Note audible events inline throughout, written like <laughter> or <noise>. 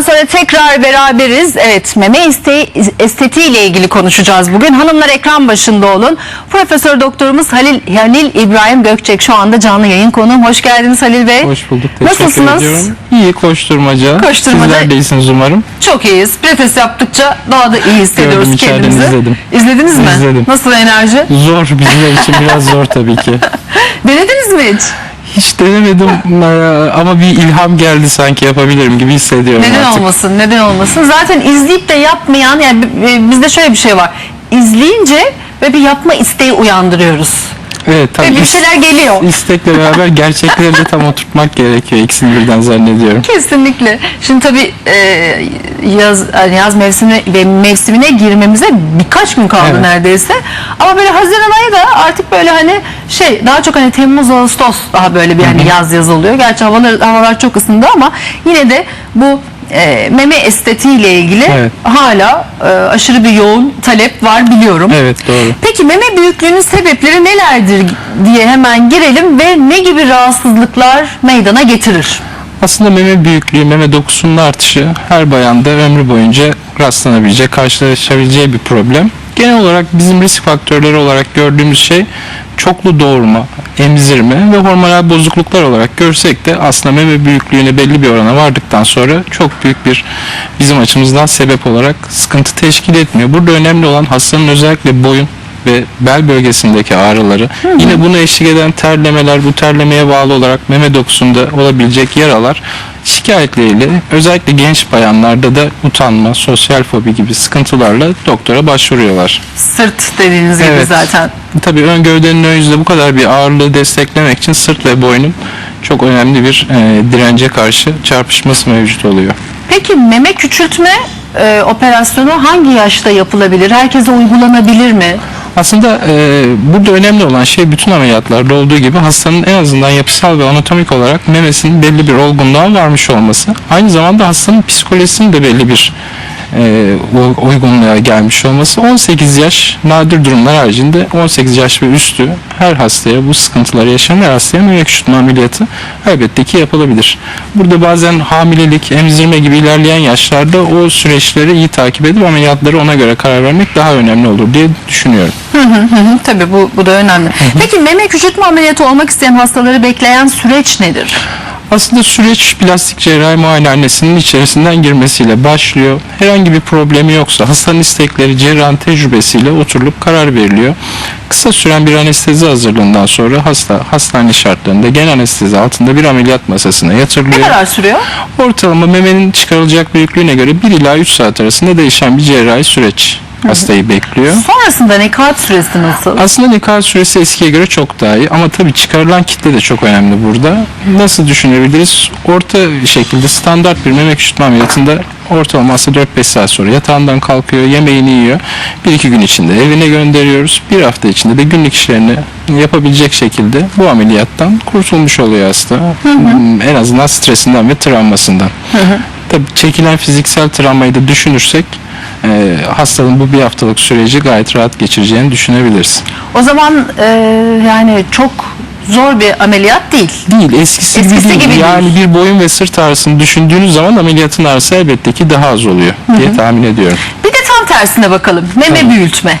Aradan sonra tekrar beraberiz. Evet meme isteği, estetiği ile ilgili konuşacağız bugün. Hanımlar ekran başında olun. Profesör Doktorumuz Halil Halil İbrahim Gökçek şu anda canlı yayın konuğum. Hoş geldiniz Halil Bey. Hoş bulduk. Teşekkür Nasılsınız? ediyorum. İyi koşturmaca. Koşturmaca. Sizler de iyisiniz umarım. Çok iyiyiz. Pilates yaptıkça daha da iyi hissediyoruz Gördüm, içeriden kendimizi. izledim. İzlediniz mi? İzledim. Nasıl enerji? Zor bizler için biraz zor tabii ki. <laughs> Denediniz mi hiç? Hiç denemedim ama bir ilham geldi sanki yapabilirim gibi hissediyorum Neden artık. olmasın? Neden olmasın? Zaten izleyip de yapmayan yani b- bizde şöyle bir şey var. İzleyince ve bir yapma isteği uyandırıyoruz. Evet tabii. Ve bir şeyler geliyor. istekle beraber <laughs> gerçekleri de tam oturtmak gerekiyor ikisini birden zannediyorum. Kesinlikle. Şimdi tabii e, yaz yani yaz mevsimine ve mevsimine girmemize birkaç gün kaldı Evet. neredeyse. Ama böyle Haziran ayı da artık böyle hani şey daha çok hani Temmuz Ağustos daha böyle bir hani yaz yaz oluyor. Gerçi havalar havalar çok ısındı ama yine de bu e, meme estetiği ile ilgili Evet. hala e, aşırı bir yoğun talep var biliyorum. Evet doğru. Peki meme büyüklüğünün sebepleri nelerdir diye hemen girelim ve ne gibi rahatsızlıklar meydana getirir? Aslında meme büyüklüğü, meme dokusunun artışı her bayanda ömrü boyunca rastlanabilecek, karşılaşabileceği bir problem. Genel olarak bizim risk faktörleri olarak gördüğümüz şey çoklu doğurma, emzirme ve hormonal bozukluklar olarak görsek de aslında meme büyüklüğüne belli bir orana vardıktan sonra çok büyük bir bizim açımızdan sebep olarak sıkıntı teşkil etmiyor. Burada önemli olan hastanın özellikle boyun ve bel bölgesindeki ağrıları, yine bunu eşlik eden terlemeler, bu terlemeye bağlı olarak meme dokusunda olabilecek yaralar şikayetleriyle özellikle genç bayanlarda da utanma, sosyal fobi gibi sıkıntılarla doktora başvuruyorlar. Sırt dediğiniz gibi Evet. zaten. Tabii ön gövdenin ön yüzde bu kadar bir ağırlığı desteklemek için sırt ve boynun çok önemli bir e, dirence karşı çarpışması mevcut oluyor. Peki meme küçültme e, operasyonu hangi yaşta yapılabilir? Herkese uygulanabilir mi? Aslında e, burada önemli olan şey bütün ameliyatlarda olduğu gibi hastanın en azından yapısal ve anatomik olarak memesinin belli bir olgunluğa varmış olması. Aynı zamanda hastanın psikolojisinin de belli bir e, uygunluğa gelmiş olması. 18 yaş nadir durumlar haricinde 18 yaş ve üstü her hastaya bu sıkıntıları yaşayan her hastaya meme küçültme ameliyatı elbette ki yapılabilir. Burada bazen hamilelik, emzirme gibi ilerleyen yaşlarda o süreçleri iyi takip edip ameliyatları ona göre karar vermek daha önemli olur diye düşünüyorum. Hı hı hı, Tabii bu, bu da önemli. Peki meme küçültme ameliyatı olmak isteyen hastaları bekleyen süreç nedir? Aslında süreç plastik cerrahi muayenehanesinin içerisinden girmesiyle başlıyor. Herhangi bir problemi yoksa hastanın istekleri cerrahın tecrübesiyle oturulup karar veriliyor. Kısa süren bir anestezi hazırlığından sonra hasta hastane şartlarında genel anestezi altında bir ameliyat masasına Ne yatırılıyor. kadar sürüyor? Ortalama memenin çıkarılacak büyüklüğüne göre 1 ila 3 saat arasında değişen bir cerrahi süreç hastayı bekliyor. Sonrasında nekat süresi nasıl? Aslında nikah süresi eskiye göre çok daha iyi ama tabii çıkarılan kitle de çok önemli burada. Nasıl düşünebiliriz? Orta şekilde standart bir meme küçültme ameliyatında ortalama aslında 4-5 saat sonra yatağından kalkıyor, yemeğini yiyor. 1-2 gün içinde evine gönderiyoruz. Bir hafta içinde de günlük işlerini yapabilecek şekilde bu ameliyattan kurtulmuş oluyor hasta. Hmm, En azından stresinden ve travmasından. Tabii çekilen fiziksel travmayı da düşünürsek e, hastanın bu bir haftalık süreci gayet rahat geçireceğini düşünebiliriz. O zaman e, yani çok zor bir ameliyat değil. Değil, eskisi, Eskisi gibi değil. gibi değil. yani bir boyun ve sırt ağrısını düşündüğünüz zaman ameliyatın ağrısı elbette ki daha az oluyor diye tahmin ediyorum. Bir de tam tersine bakalım. Meme büyütme.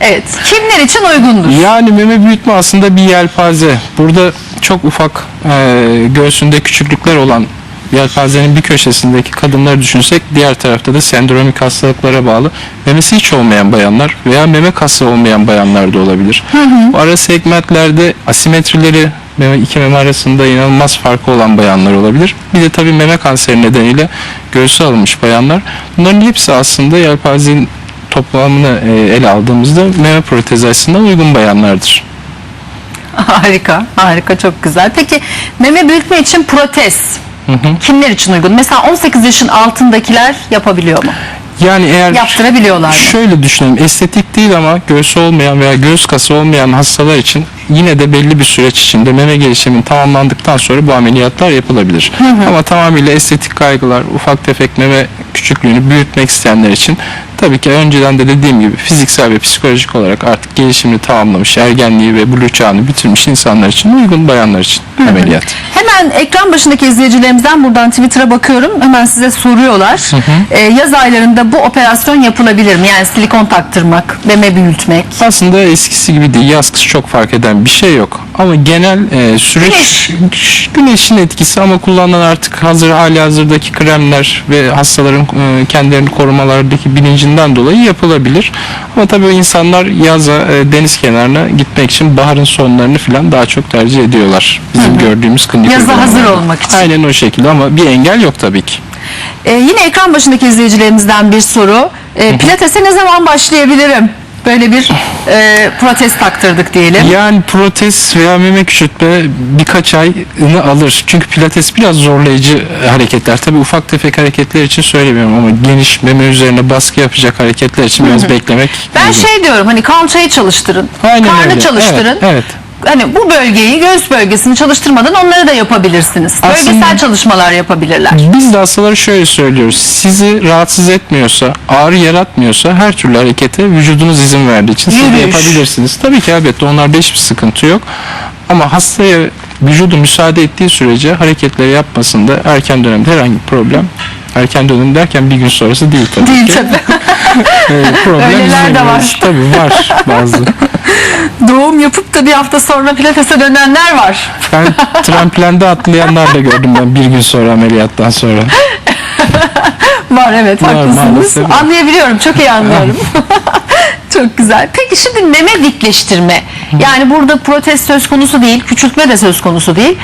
Evet. Kimler için uygundur? Yani meme büyütme aslında bir yelpaze. Burada çok ufak e, göğsünde küçüklükler olan yelpazenin bir köşesindeki kadınları düşünsek diğer tarafta da sendromik hastalıklara bağlı memesi hiç olmayan bayanlar veya meme kası olmayan bayanlar da olabilir. Bu ara segmentlerde asimetrileri meme iki meme arasında inanılmaz farkı olan bayanlar olabilir. Bir de tabii meme kanseri nedeniyle göğsü alınmış bayanlar. Bunların hepsi aslında yelpazenin toplamını e, ele aldığımızda meme protezi açısından uygun bayanlardır. Harika, harika çok güzel. Peki meme büyütme için protez kimler için uygun? Mesela 18 yaşın altındakiler yapabiliyor mu? Yani eğer Yaptırabiliyorlar mı? şöyle düşünelim estetik değil ama göğsü olmayan veya göğüs kası olmayan hastalar için yine de belli bir süreç içinde meme gelişiminin tamamlandıktan sonra bu ameliyatlar yapılabilir. Ama tamamıyla estetik kaygılar, ufak tefek meme küçüklüğünü büyütmek isteyenler için tabii ki önceden de dediğim gibi fiziksel ve psikolojik olarak artık gelişimini tamamlamış, ergenliği ve buluğ çağını bitirmiş insanlar için uygun bayanlar için ameliyat. Hemen ekran başındaki izleyicilerimizden buradan Twitter'a bakıyorum. Hemen size soruyorlar. Ee, yaz aylarında bu operasyon yapılabilir mi? Yani silikon taktırmak, meme büyütmek. Aslında eskisi gibi değil. Yaz kış çok fark eden bir şey yok. Ama genel e, süreç güneşin etkisi ama kullanılan artık hazır hali hazırdaki kremler ve hastaların e, kendilerini korumalardaki bilincinden dolayı yapılabilir. Ama tabii insanlar yaza e, deniz kenarına gitmek için baharın sonlarını falan daha çok tercih ediyorlar. Bizim gördüğümüz klinik Yaza hazır olmak için. Aynen o şekilde ama bir engel yok tabii ki. Ee, yine ekran başındaki izleyicilerimizden bir soru. Ee, pilatese ne zaman başlayabilirim? Böyle bir e, protez taktırdık diyelim. Yani protez veya meme küçültme birkaç ayını alır. Çünkü pilates biraz zorlayıcı hareketler. Tabii ufak tefek hareketler için söylemiyorum ama geniş meme üzerine baskı yapacak hareketler için biraz beklemek Ben uygun. şey diyorum hani kalçayı çalıştırın, Aynen karnı öyle. çalıştırın. Evet, evet. Hani bu bölgeyi, göğüs bölgesini çalıştırmadan onları da yapabilirsiniz. Aslında- Bölgesel çalışmalar yapabilirler. Biz de hastalara şöyle söylüyoruz. Sizi rahatsız etmiyorsa, ağrı yaratmıyorsa her türlü harekete vücudunuz izin verdiği için siz de Yürüyüş. yapabilirsiniz. Tabii ki elbette onlarda hiçbir sıkıntı yok. Ama hastaya vücudu müsaade ettiği sürece hareketleri yapmasında erken dönemde herhangi bir problem Erken dönem derken bir gün sonrası değil tabii Değil ki. tabii. <laughs> Ee, <laughs> problem Öyleler de var. Tabii var bazı. <laughs> Doğum yapıp da bir hafta sonra pilatese dönenler var. Ben <laughs> tramplende atlayanlar da gördüm ben bir gün sonra ameliyattan sonra. Var evet Var, haklısınız. maalesef. Anlayabiliyorum çok iyi anlıyorum. çok güzel. Peki şimdi meme dikleştirme. Yani burada protez söz konusu değil, küçültme de söz konusu değil.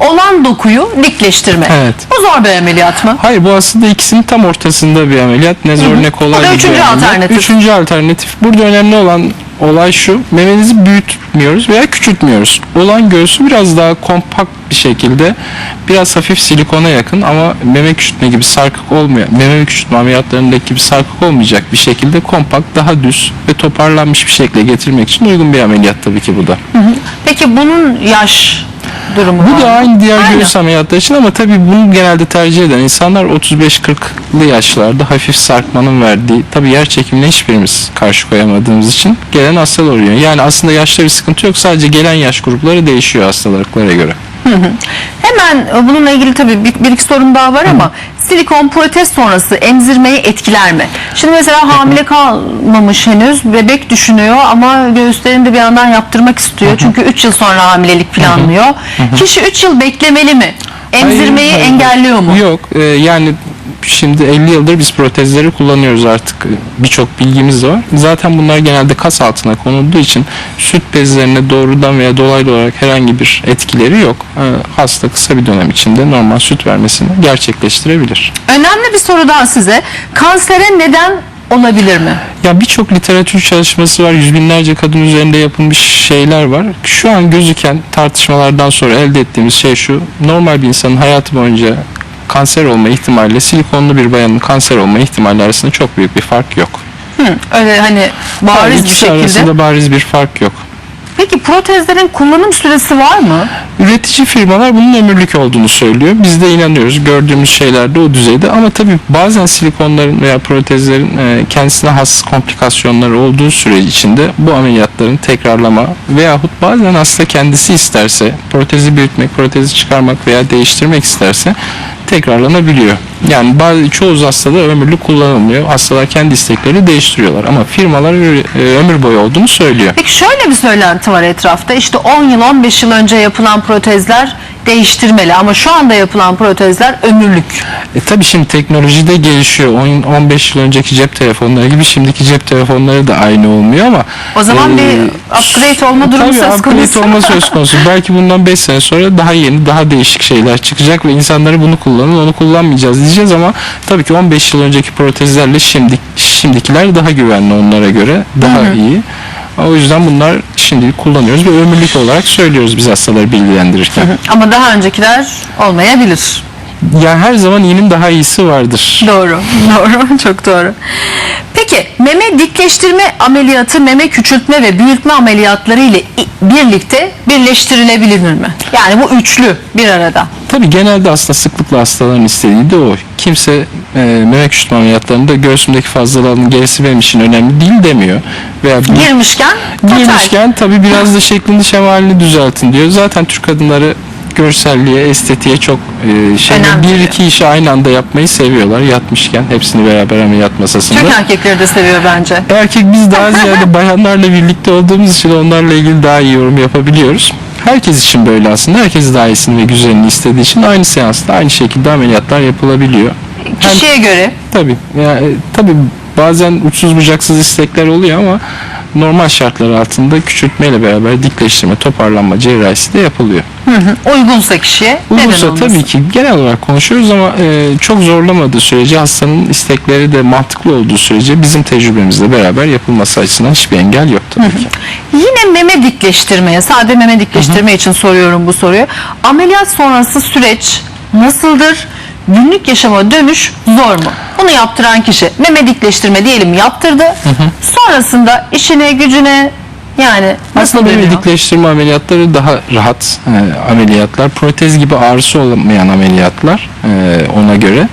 Olan dokuyu dikleştirme. Evet. Bu zor bir ameliyat mı? Hayır bu aslında ikisinin tam ortasında bir ameliyat. Ne zor ne kolay da bir üçüncü ameliyat. alternatif. Üçüncü alternatif. Burada önemli olan olay şu. Memenizi büyütmüyoruz veya küçültmüyoruz. Olan göğsü biraz daha kompakt bir şekilde biraz hafif silikona yakın ama meme küçültme gibi sarkık olmayan, meme küçültme ameliyatlarındaki gibi sarkık olmayacak bir şekilde kompakt, daha düz ve toparlanmış bir şekilde getirmek için uygun bir ameliyat tabii ki bu da. Peki bunun yaş durumu Bu var da aynı diğer Aynı. göğüs ameliyatları için ama tabii bunu genelde tercih eden insanlar 35-40'lı yaşlarda hafif sarkmanın verdiği tabii yer çekimine hiçbirimiz karşı koyamadığımız için gelen hastalar oluyor. Yani aslında yaşta bir sıkıntı yok sadece gelen yaş grupları değişiyor hastalıklara göre. Hemen e, bununla ilgili tabii bir, bir iki sorun daha var ama silikon protez sonrası emzirmeyi etkiler mi? Şimdi mesela hamile kalmamış henüz bebek düşünüyor ama göğüslerini de bir yandan yaptırmak istiyor. Çünkü 3 yıl sonra hamilelik planlıyor. Kişi 3 yıl beklemeli mi? Emzirmeyi Hayır, hayır. engelliyor mu? Yok e, yani şimdi 50 yıldır biz protezleri kullanıyoruz artık birçok bilgimiz de var. Zaten bunlar genelde kas altına konulduğu için süt bezlerine doğrudan veya dolaylı olarak herhangi bir etkileri yok. E, hasta kısa bir dönem içinde normal süt vermesini gerçekleştirebilir. Önemli bir soru daha size. Kansere neden olabilir mi? Ya birçok literatür çalışması var, yüz binlerce kadın üzerinde yapılmış şeyler var. Şu an gözüken tartışmalardan sonra elde ettiğimiz şey şu. Normal bir insanın hayatı boyunca kanser olma ihtimaliyle silikonlu bir bayanın kanser olma ihtimali arasında çok büyük bir fark yok. Hı, öyle hani bariz bir İkisi şekilde. arasında bariz bir fark yok. Peki protezlerin kullanım süresi var mı? Üretici firmalar bunun ömürlük olduğunu söylüyor. Biz de inanıyoruz. Gördüğümüz şeyler de o düzeyde. Ama tabii bazen silikonların veya protezlerin e, kendisine has komplikasyonları olduğu süre içinde bu ameliyatların tekrarlama veyahut bazen hasta kendisi isterse protezi büyütmek, protezi çıkarmak veya değiştirmek isterse tekrarlanabiliyor. Yani bazı çoğu hastada ömürlük kullanılmıyor. Hastalar kendi istekleri değiştiriyorlar ama firmalar e, ömür boyu olduğunu söylüyor. Peki şöyle bir söylenti var etrafta. İşte 10 yıl 15 yıl önce yapılan protezler değiştirmeli ama şu anda yapılan protezler ömürlük. E tabii şimdi teknoloji de gelişiyor. 10 15 yıl önceki cep telefonları gibi şimdiki cep telefonları da aynı olmuyor ama O zaman e, bir upgrade olma durumu tabii söz konusu. upgrade olma söz <laughs> konusu. Belki bundan 5 sene sonra daha yeni, daha değişik şeyler çıkacak ve insanları bunu kullanın, onu kullanmayacağız diyeceğiz ama tabii ki 15 yıl önceki protezlerle şimdi şimdikiler daha güvenli onlara göre, daha iyi. O yüzden bunlar şimdi kullanıyoruz ve ömürlük olarak söylüyoruz biz hastaları bilgilendirirken. Ama daha öncekiler olmayabilir. Yani her zaman iyinin daha iyisi vardır. Doğru, <laughs> doğru, çok doğru. Peki meme dikleştirme ameliyatı meme küçültme ve büyütme ameliyatları ile birlikte birleştirilebilir mi? Yani bu üçlü bir arada. Tabii genelde aslında sıklıkla hastaların istediği de o. Kimse e, meme küçültme ameliyatlarında göğsümdeki fazlalığın gerisi benim için önemli değil demiyor. Veya bir- Girmişken girmişken tabii biraz da şeklini şemalini düzeltin diyor. Zaten Türk kadınları görselliğe, estetiğe çok e, şey bir iki işi aynı anda yapmayı seviyorlar yatmışken hepsini beraber ameliyat masasında. Türk erkekleri de seviyor bence. Erkek biz daha ziyade <laughs> bayanlarla birlikte olduğumuz için onlarla ilgili daha iyi yorum yapabiliyoruz. Herkes için böyle aslında. Herkes daha iyisini ve güzelini istediği için aynı seansta aynı şekilde ameliyatlar yapılabiliyor. Hem- Kişiye göre Tabii. Yani, e, tabii bazen uçsuz bucaksız istekler oluyor ama normal şartlar altında küçültmeyle beraber dikleştirme, toparlanma cerrahisi de yapılıyor. hı hı, uygunsa kişiye neden Uygunsa olmasın? tabii ki genel olarak konuşuyoruz ama e, çok zorlamadığı sürece hastanın istekleri de mantıklı olduğu sürece bizim tecrübemizle beraber yapılması açısından hiçbir engel yok tabii ki. Yine meme dikleştirmeye, sade meme dikleştirme için soruyorum bu soruyu. Ameliyat sonrası süreç nasıldır? Günlük yaşama dönüş zor mu? Bunu yaptıran kişi meme dikleştirme diyelim yaptırdı. Sonrasında işine, gücüne yani nasıl Aslında meme dikleştirme ameliyatları daha rahat e, ameliyatlar. Protez gibi ağrısı olmayan ameliyatlar e, ona göre.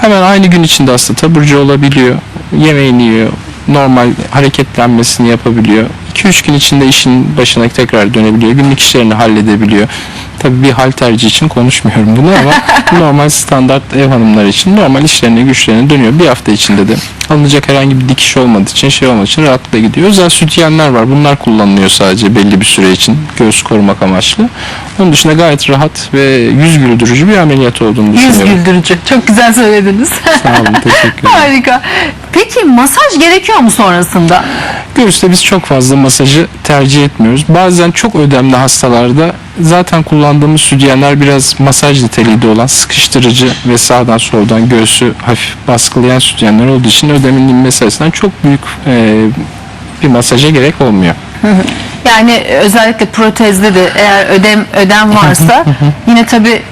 Hemen aynı gün içinde hasta taburcu olabiliyor. Yemeğini yiyor. Normal hareketlenmesini yapabiliyor. 2-3 gün içinde işin başına tekrar dönebiliyor. Günlük işlerini halledebiliyor. Tabii bir hal tercih için konuşmuyorum bunu ama <laughs> normal standart ev hanımları için normal işlerine güçlerine dönüyor. Bir hafta içinde de alınacak herhangi bir dikiş olmadığı için şey olmadığı için rahatlıkla gidiyor. Özel sütyenler var. Bunlar kullanılıyor sadece belli bir süre için göğüs korumak amaçlı. Onun dışında gayet rahat ve yüz güldürücü bir ameliyat olduğunu Yüz düşünüyorum. güldürücü. Çok güzel söylediniz. Sağ olun, <laughs> teşekkür ederim. Harika. Peki masaj gerekiyor mu sonrasında? Göğüste biz çok fazla masajı tercih etmiyoruz. Bazen çok ödemli hastalarda zaten kullandığımız sütyenler biraz masaj niteliği olan sıkıştırıcı ve sağdan soldan göğsü hafif baskılayan sütyenler olduğu için ödemin inmesi açısından çok büyük e, bir masaja gerek olmuyor. Yani özellikle protezde de eğer ödem ödem varsa <laughs> yine tabii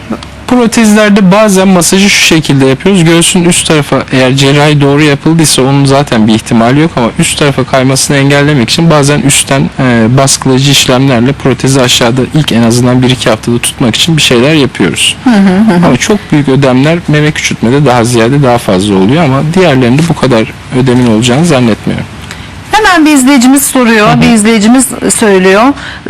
Protezlerde bazen masajı şu şekilde yapıyoruz. Göğsün üst tarafa eğer cerrahi doğru yapıldıysa onun zaten bir ihtimali yok ama üst tarafa kaymasını engellemek için bazen üstten e, baskılayıcı işlemlerle protezi aşağıda ilk en azından 1-2 haftada tutmak için bir şeyler yapıyoruz. ama çok büyük ödemler meme küçültmede daha ziyade daha fazla oluyor ama diğerlerinde bu kadar ödemin olacağını zannetmiyorum. Hemen bir izleyicimiz soruyor, bir izleyicimiz söylüyor.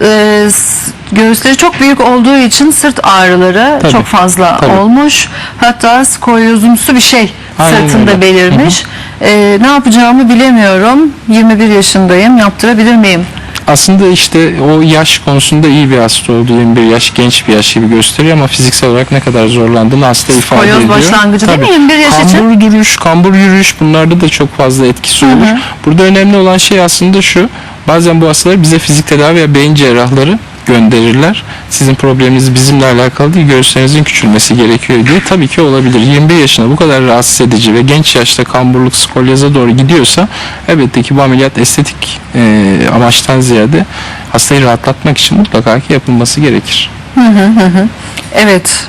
Ee, s- göğüsleri çok büyük olduğu için sırt ağrıları Tabii, çok fazla tabii. olmuş. Hatta skolyozumsu bir şey Aynen sırtında öyle. belirmiş. Ee, ne yapacağımı bilemiyorum. 21 yaşındayım. Yaptırabilir miyim? Aslında işte o yaş konusunda iyi bir hasta olduğu 21 yaş genç bir yaş gibi gösteriyor ama fiziksel olarak ne kadar zorlandığını hasta ifade Skolyoz ediyor. başlangıcı değil mi? Tabii. 21 yaş için. Kambur duruş, kambur yürüyüş bunlarda da çok fazla etkisi olur. Burada önemli olan şey aslında şu. Bazen bu hastalar bize fizik tedavi veya beyin cerrahları gönderirler. Sizin probleminiz bizimle alakalı değil, göğüslerinizin küçülmesi gerekiyor diye. Tabii ki olabilir. 21 yaşında bu kadar rahatsız edici ve genç yaşta kamburluk, skolyoza doğru gidiyorsa elbette ki bu ameliyat estetik e, amaçtan ziyade hastayı rahatlatmak için mutlaka ki yapılması gerekir. Evet.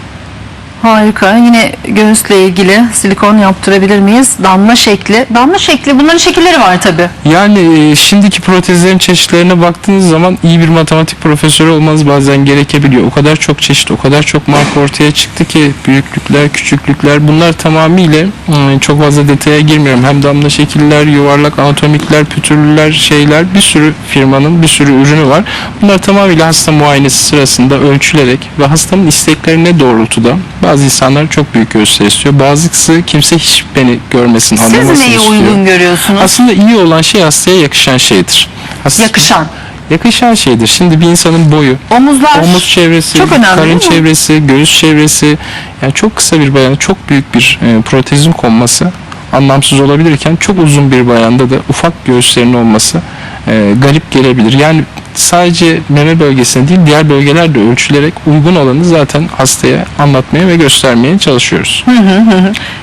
Harika. Yine göğüsle ilgili silikon yaptırabilir miyiz? Damla şekli. Damla şekli. Bunların şekilleri var tabii. Yani e, şimdiki protezlerin çeşitlerine baktığınız zaman iyi bir matematik profesörü olmanız bazen gerekebiliyor. O kadar çok çeşit, o kadar çok marka ortaya çıktı ki büyüklükler, küçüklükler bunlar tamamıyla e, çok fazla detaya girmiyorum. Hem damla şekiller, yuvarlak, anatomikler, pütürlüler, şeyler bir sürü firmanın bir sürü ürünü var. Bunlar tamamıyla hasta muayenesi sırasında ölçülerek ve hastanın isteklerine doğrultuda bazı insanlar çok büyük göğüsler istiyor. Bazısı kimse hiç beni görmesin, Siz anlamasın neyi istiyor. uygun görüyorsunuz? Aslında iyi olan şey hastaya yakışan şeydir. Hasta- Yakışan. Yakışan şeydir. Şimdi bir insanın boyu, Omuzlar. omuz çevresi, Çok önemli karın değil mi? çevresi, göğüs çevresi yani çok kısa bir bayana çok büyük bir e, protezin konması anlamsız olabilirken çok uzun bir bayanda da ufak göğüslerin olması e, garip gelebilir. Yani sadece meme bölgesine değil diğer bölgelerde ölçülerek uygun olanı zaten hastaya anlatmaya ve göstermeye çalışıyoruz.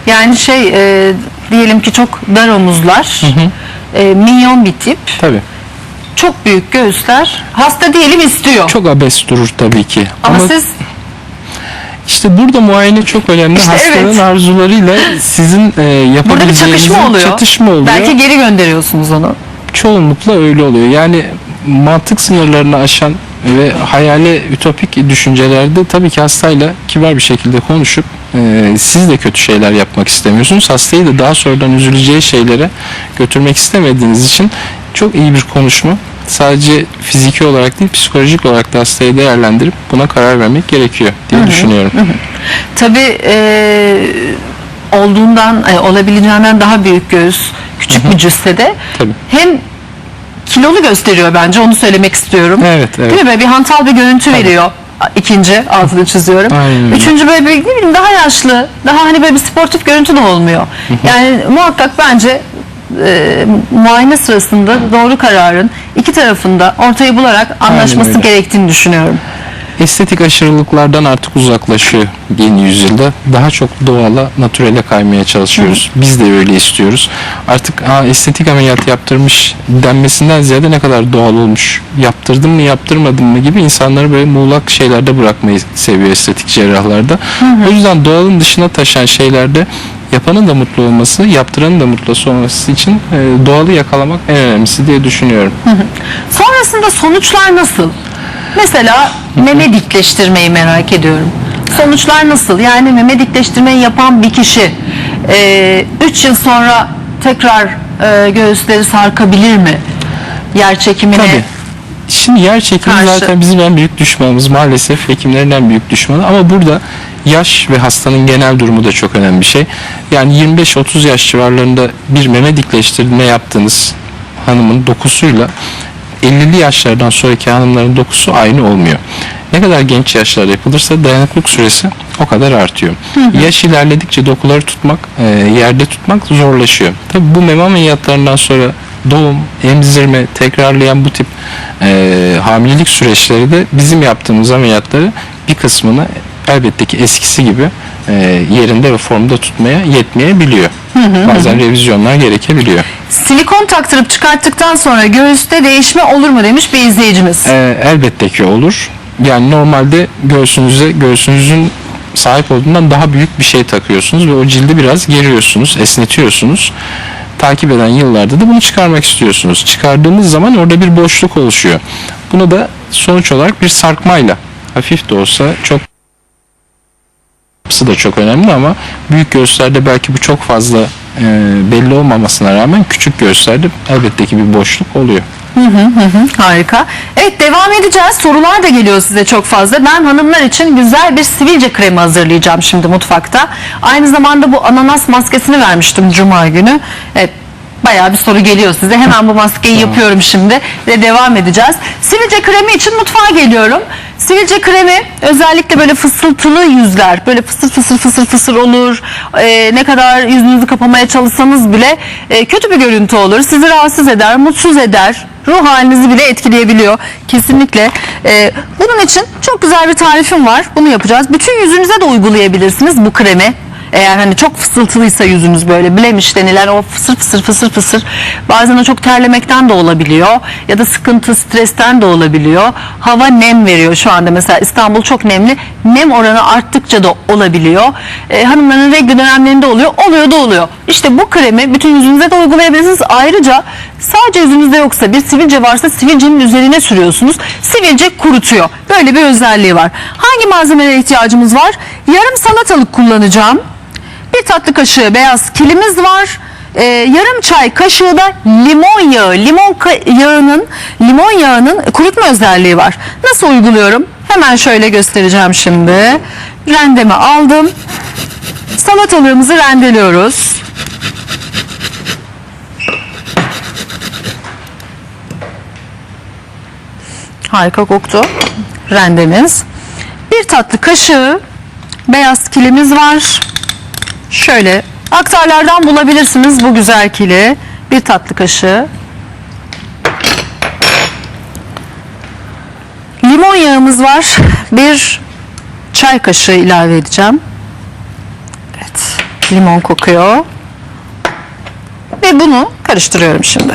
Yani şey e, diyelim ki çok dar omuzlar. E, minyon bir tip. Tabii. Çok büyük göğüsler. Hasta diyelim istiyor. Çok abes durur tabii ki. Ama, siz İşte burada muayene çok önemli. İşte Hastanın evet. arzularıyla sizin e, burada bir çatışma oluyor. çatışma oluyor. Belki geri gönderiyorsunuz onu. Çoğunlukla öyle oluyor. Yani mantık sınırlarını aşan ve hayale ütopik düşüncelerde tabii ki hastayla kibar bir şekilde konuşup e, siz de kötü şeyler yapmak istemiyorsunuz. Hastayı da daha sonradan üzüleceği şeylere götürmek istemediğiniz için çok iyi bir konuşma. Sadece fiziki olarak değil psikolojik olarak da hastayı değerlendirip buna karar vermek gerekiyor diye düşünüyorum. Tabii e, olduğundan e, olabileceğinden daha büyük göğüs küçük bir cüssede Tabii. hem kilolu gösteriyor bence onu söylemek istiyorum. Evet, evet. Değil mi? Böyle bir hantal bir görüntü veriyor. İkinci altını çiziyorum. Aynen. Üçüncü böyle bir ne bileyim daha yaşlı, daha hani böyle bir sportif görüntü de olmuyor. Yani muhakkak bence e, muayene sırasında doğru kararın iki tarafında ortayı bularak anlaşması gerektiğini düşünüyorum. Estetik aşırılıklardan artık uzaklaşıyor yeni yüzyılda. Daha çok doğala, natürele kaymaya çalışıyoruz. Biz de öyle istiyoruz. Artık ha, estetik ameliyat yaptırmış denmesinden ziyade ne kadar doğal olmuş, yaptırdım mı yaptırmadım mı gibi insanları böyle muğlak şeylerde bırakmayı seviyor estetik cerrahlarda. O yüzden doğalın dışına taşan şeylerde yapanın da mutlu olması, yaptıranın da mutlu olması için e, doğalı yakalamak en önemlisi diye düşünüyorum. Sonrasında sonuçlar nasıl? Mesela meme dikleştirmeyi merak ediyorum. Sonuçlar nasıl? Yani meme dikleştirmeyi yapan bir kişi 3 yıl sonra tekrar e, göğüsleri sarkabilir mi? Yer çekimine. Tabii. Şimdi yer çekimi Karşı. zaten bizim en büyük düşmanımız maalesef hekimlerin en büyük düşmanı ama burada yaş ve hastanın genel durumu da çok önemli bir şey. Yani 25-30 yaş civarlarında bir meme dikleştirme yaptığınız hanımın dokusuyla 50'li yaşlardan sonraki hanımların dokusu aynı olmuyor. Ne kadar genç yaşlarda yapılırsa dayanıklık süresi o kadar artıyor. Yaş ilerledikçe dokuları tutmak, e, yerde tutmak zorlaşıyor. Tabi bu meme ameliyatlarından sonra doğum, emzirme, tekrarlayan bu tip e, hamilelik süreçleri de bizim yaptığımız ameliyatları bir kısmını elbette ki eskisi gibi e, yerinde ve formda tutmaya yetmeyebiliyor. Bazen revizyonlar gerekebiliyor. Silikon taktırıp çıkarttıktan sonra göğüste değişme olur mu demiş bir izleyicimiz. E, elbette ki olur. Yani normalde göğsünüze göğsünüzün sahip olduğundan daha büyük bir şey takıyorsunuz ve o cildi biraz geriyorsunuz, esnetiyorsunuz. Takip eden yıllarda da bunu çıkarmak istiyorsunuz. Çıkardığımız zaman orada bir boşluk oluşuyor. Bunu da sonuç olarak bir sarkmayla hafif de olsa çok yapısı da çok önemli ama büyük göğüslerde belki bu çok fazla e, belli olmamasına rağmen küçük göğüslerde elbette ki bir boşluk oluyor. Harika. Evet devam edeceğiz. Sorular da geliyor size çok fazla. Ben hanımlar için güzel bir sivilce kremi hazırlayacağım şimdi mutfakta. Aynı zamanda bu ananas maskesini vermiştim cuma günü. Evet bayağı bir soru geliyor size. Hemen bu maskeyi yapıyorum şimdi ve devam edeceğiz. Sivilce kremi için mutfağa geliyorum. Sivilce kremi özellikle böyle fısıltılı yüzler, böyle fısır fısır fısır fısır olur. Ee, ne kadar yüzünüzü kapamaya çalışsanız bile e, kötü bir görüntü olur. Sizi rahatsız eder, mutsuz eder. Ruh halinizi bile etkileyebiliyor. Kesinlikle. Ee, bunun için çok güzel bir tarifim var. Bunu yapacağız. Bütün yüzünüze de uygulayabilirsiniz bu kremi. Eğer hani çok fısıltılıysa yüzünüz böyle blemiş denilen o fısır fısır fısır fısır bazen o çok terlemekten de olabiliyor ya da sıkıntı stresten de olabiliyor. Hava nem veriyor şu anda mesela İstanbul çok nemli nem oranı arttıkça da olabiliyor. Ee, hanımların regl dönemlerinde oluyor oluyor da oluyor. İşte bu kremi bütün yüzünüze de uygulayabilirsiniz. Ayrıca sadece yüzünüzde yoksa bir sivilce varsa sivilcenin üzerine sürüyorsunuz. Sivilce kurutuyor. Böyle bir özelliği var. Hangi malzemelere ihtiyacımız var? Yarım salatalık kullanacağım. Bir tatlı kaşığı beyaz kilimiz var. Ee, yarım çay kaşığı da limon yağı. Limon yağının limon yağının kurutma özelliği var. Nasıl uyguluyorum? Hemen şöyle göstereceğim şimdi. Rendemi aldım. Salatalığımızı rendeliyoruz. Harika koktu rendemiz. Bir tatlı kaşığı beyaz kilimiz var. Şöyle aktarlardan bulabilirsiniz bu güzel kili. Bir tatlı kaşığı. Limon yağımız var. Bir çay kaşığı ilave edeceğim. Evet. Limon kokuyor. Ve bunu karıştırıyorum şimdi.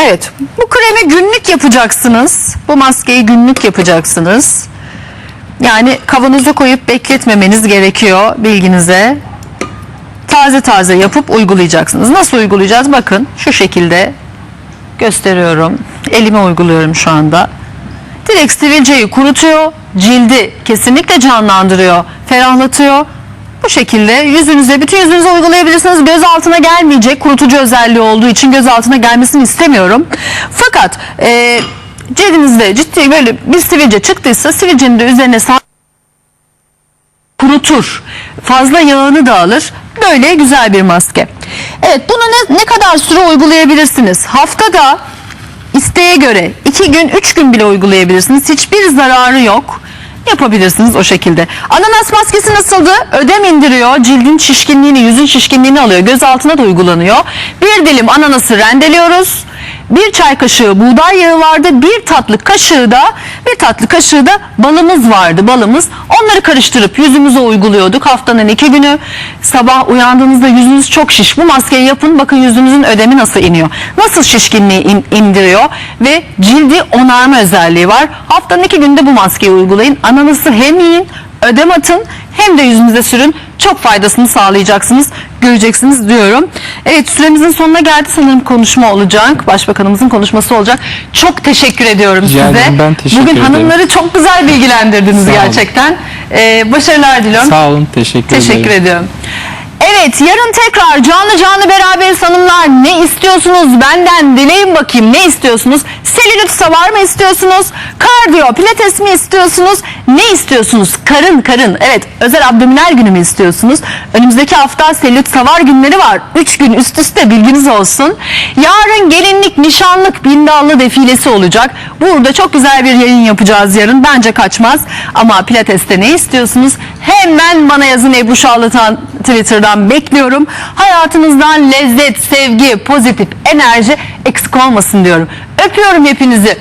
Evet. Bu kremi günlük yapacaksınız. Bu maskeyi günlük yapacaksınız. Yani kavanoza koyup bekletmemeniz gerekiyor bilginize. Taze taze yapıp uygulayacaksınız. Nasıl uygulayacağız? Bakın şu şekilde gösteriyorum. Elime uyguluyorum şu anda. Direkt sivilceyi kurutuyor, cildi kesinlikle canlandırıyor, ferahlatıyor. Bu şekilde yüzünüze, bütün yüzünüze uygulayabilirsiniz. Göz altına gelmeyecek, kurutucu özelliği olduğu için göz altına gelmesini istemiyorum. Fakat e, cildinizde ciddi böyle bir sivilce çıktıysa sivilcenin de üzerine sağ kurutur. Fazla yağını da alır. Böyle güzel bir maske. Evet bunu ne, ne kadar süre uygulayabilirsiniz? Haftada isteğe göre 2 gün 3 gün bile uygulayabilirsiniz. Hiçbir zararı yok. Yapabilirsiniz o şekilde. Ananas maskesi nasıldı? Ödem indiriyor. Cildin şişkinliğini, yüzün şişkinliğini alıyor. Göz altına da uygulanıyor. Bir dilim ananası rendeliyoruz. Bir çay kaşığı buğday yağı vardı. Bir tatlı kaşığı da bir tatlı kaşığı da balımız vardı. Balımız. Onları karıştırıp yüzümüze uyguluyorduk. Haftanın iki günü. Sabah uyandığınızda yüzünüz çok şiş. Bu maskeyi yapın. Bakın yüzünüzün ödemi nasıl iniyor. Nasıl şişkinliği in- indiriyor ve cildi onarma özelliği var. Haftanın iki günde bu maskeyi uygulayın. Ananası hem yiyin, ödem atın hem de yüzünüze sürün. Çok faydasını sağlayacaksınız. Göreceksiniz diyorum. Evet süremizin sonuna geldi sanırım konuşma olacak. Başbakanımızın konuşması olacak. Çok teşekkür ediyorum Rica size. ederim, ben teşekkür Bugün ederim. hanımları çok güzel bilgilendirdiniz Sağ olun. gerçekten. Ee, başarılar diliyorum. Sağ olun, teşekkür, Teşekkür ederim. ediyorum. Evet yarın tekrar canlı canlı beraberiz hanımlar. Ne istiyorsunuz benden dileyin bakayım ne istiyorsunuz? Selülit savar mı istiyorsunuz? Kardiyo pilates mi istiyorsunuz? Ne istiyorsunuz? Karın karın. Evet özel abdominal günü mü istiyorsunuz? Önümüzdeki hafta selülit savar günleri var. 3 gün üst üste bilginiz olsun. Yarın gelinlik, nişanlık, bindallı defilesi olacak. Burada çok güzel bir yayın yapacağız yarın. Bence kaçmaz. Ama pilateste ne istiyorsunuz? Hemen bana yazın Ebru Şarlatan Twitter'dan bekliyorum. Hayatınızdan lezzet, sevgi, pozitif enerji eksik olmasın diyorum. Öpüyorum hepinizi.